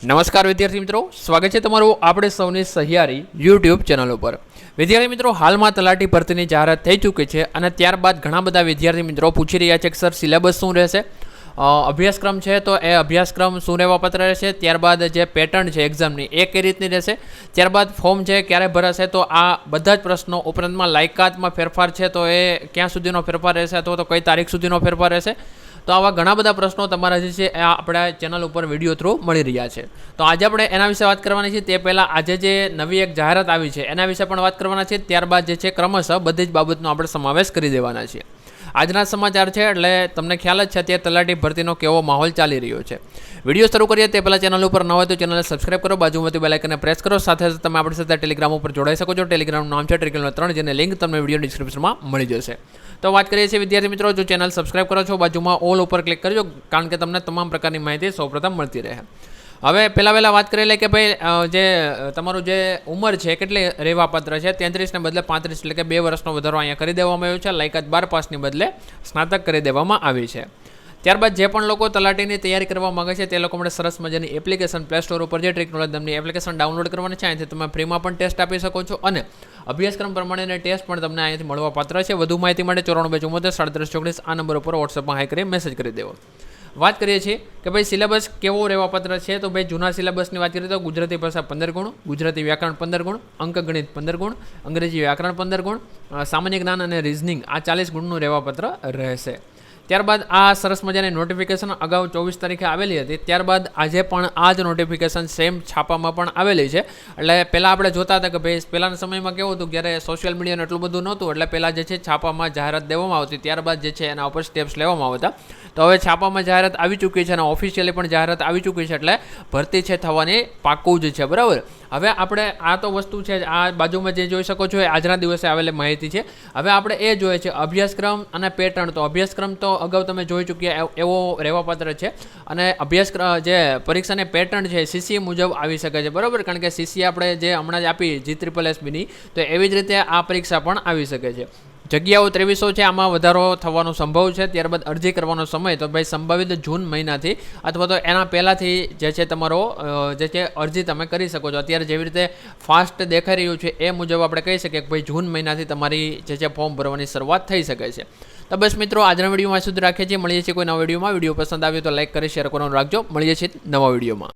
નમસ્કાર વિદ્યાર્થી મિત્રો, સ્વાગત છે તમારું આપણે સૌની સહિયારી યુટ્યુબ ચેનલ ઉપર. વિદ્યાર્થી મિત્રો, હાલમાં તલાટી ભરતીની જાહેરાત થઈ ચૂકી છે અને ત્યારબાદ ઘણા બધા વિદ્યાર્થી મિત્રો પૂછી રહ્યા છે કે, સર, સિલેબસ શું રહેશે? અભ્યાસક્રમ છે તો એ અભ્યાસક્રમ શું રહેવા પત્ર રહેશે? ત્યારબાદ જે પેટર્ન છે એક્ઝામની એ કઈ રીતની રહેશે? ત્યારબાદ ફોર્મ છે ક્યારે ભરાશે? તો આ બધા જ પ્રશ્નો ઉપરાંતમાં લાયકાતમાં ફેરફાર છે તો એ ક્યાં સુધીનો ફેરફાર રહેશે અથવા તો કઈ તારીખ સુધીનો ફેરફાર રહેશે? તો આવા ઘણા બધા પ્રશ્નો તમારા જે છે એ આપણા ચેનલ ઉપર વીડિયો થ્રુ મળી રહ્યા છે. તો આજે આપણે એના વિશે વાત કરવાની છે. તે પહેલાં આજે જે નવી એક જાહેરાત આવી છે, એના વિશે પણ વાત કરવાના છે. ત્યારબાદ જે છે, ક્રમશઃ બધી જ બાબતનો આપણે સમાવેશ કરી દેવાના છે આજના સમાચાર છે, એટલે તમને ખ્યાલ જ છે, અત્યારે તલાટી ભરતીનો કેવો માહોલ ચાલી રહ્યો છે. વીડિયો શરૂ કરીએ તે પહેલાં ચેનલ ઉપર ન હોય તો ચેનલને સબસ્ક્રાઈબ કરો, બાજુમાંથી બેલાઇકને પ્રેસ કરો, સાથે સાથે તમે આપણી સાથે ટેલિગ્રામ ઉપર જોડાઈ શકો છો. ટેલિગ્રામનું નામ છે ટ્રિકલનો ત્રણ, જેને લિંક તમને વીડિયો ડિસ્ક્રિપ્શનમાં મળી જશે. તો વાત કરીએ છીએ વિદ્યાર્થી મિત્રો, જો ચેનલ સબસ્ક્રાઇબ કરો છો, બાજુમાં ઓલ ઉપર ક્લિક કરજો, કારણ કે તમને તમામ પ્રકારની માહિતી સૌપ્રથમ મળતી રહે. હવે પહેલાં પહેલાં વાત કરી લે કે ભાઈ જે તમારું જે ઉંમર છે, કેટલી રહેવાપાત્ર છે? તેત્રીસને બદલે પાંત્રીસ, એટલે કે બે વર્ષનો વધારો અહીંયા કરી દેવામાં આવ્યો છે. લાયકાત બાર પાસની બદલે સ્નાતક કરી દેવામાં આવી છે. ત્યારબાદ જે પણ લોકો તલાટીની તૈયારી કરવા માગે છે, તે લોકો માટે સરસ મજાની એપ્લિકેશન પ્લે સ્ટોર ઉપર જે ટેકનોલોજી તમને એપ્લિકેશન ડાઉનલોડ કરવાની છે, અહીંથી તમે ફ્રીમાં પણ ટેસ્ટ આપી શકો છો અને અભ્યાસક્રમ પ્રમાણેની ટેસ્ટ પણ તમને અહીંયાથી મળવા પાત્ર છે. વધુ માહિતી માટે ચોરાણું બે ચુમ્મોતેર સાડત્રીસ ચોકડીસ આ નંબર ઉપર વોટ્સઅપમાં હાઈ કરી મેસેજ કરી દેવો. વાત કરીએ છીએ કે ભાઈ સિલેબસ કેવો રહેવા પાત્ર છે? તો ભાઈ જૂના સિલેબસની વાત કરીએ તો ગુજરાતી ભાષા પંદર ગુણ, ગુજરાતી વ્યાકરણ પંદર ગુણ અંકગણિત પંદર ગુણ, અંગ્રેજી વ્યાકરણ પંદર ગુણ સામાન્ય જ્ઞાન અને રિઝનિંગ આ ચાલીસ ગુણનું રહેવા પત્ર રહેશે. ત્યારબાદ આ સરસ મજાની નોટિફિકેશન અગાઉ ચોવીસ તારીખે આવેલી હતી. ત્યારબાદ આજે પણ આ જ નોટિફિકેશન સેમ છાપામાં પણ આવેલી છે. એટલે પહેલાં આપણે જોતા હતા કે ભાઈ પહેલાંના સમયમાં કેવું હતું? જ્યારે સોશિયલ મીડિયાનું એટલું બધું નહોતું. એટલે પહેલાં જે છે છાપામાં જાહેરાત દેવામાં આવતી. ત્યારબાદ જે છે એના ઉપર સ્ટેપ્સ લેવામાં આવતા. તો હવે છાપામાં જાહેરાત આવી ચૂકી છે અને ઓફિશિયલી પણ જાહેરાત આવી ચૂકી છે એટલે ભરતી છે થવાની પાક્કું જ છે, બરાબર? હવે આપણે આ તો વસ્તુ છે આ બાજુમાં જે જોઈ શકો છો એ આજના દિવસે આવેલી માહિતી છે. હવે આપણે એ જોઈએ છે અભ્યાસક્રમ અને પેટર્ન. તો અભ્યાસક્રમ તો અગાઉ તમે જોઈ ચૂક્યા એવ- રહેવાપાત્ર છે. અને અભ્યાસક્રમ જે પરીક્ષાની પેટર્ન છે સીસી મુજબ આવી શકે છે, બરાબર? કારણ કે સીસી આપણે જે હમણાં જ આપી જી ત્રિપલ એસબીની તો એવી જ રીતે આ પરીક્ષા પણ આવી શકે છે. જગ્યાઓ ત્રેવીસો છે, આમાં વધારો થવાનો સંભવ છે. ત્યારબાદ અરજી કરવાનો સમય તો ભાઈ સંભવિત જૂન મહિનાથી અથવા તો એના પહેલાંથી જે છે તમારો જે છે અરજી તમે કરી શકો છો. અત્યારે જેવી રીતે ફાસ્ટ દેખાઈ રહ્યું છે એ મુજબ આપણે કહી શકીએ કે ભાઈ જૂન મહિનાથી તમારી જે છે ફોર્મ ભરવાની શરૂઆત થઈ શકે છે. તો બસ મિત્રો, આજના વિડીયોમાં સુધી રાખીએ છીએ. મળીએ છીએ કોઈ નવા વિડીયોમાં. વીડિયો પસંદ આવ્યો તો લાઇક કરી, શેર કરવાનું રાખજો. મળીએ છીએ નવા વિડીયોમાં.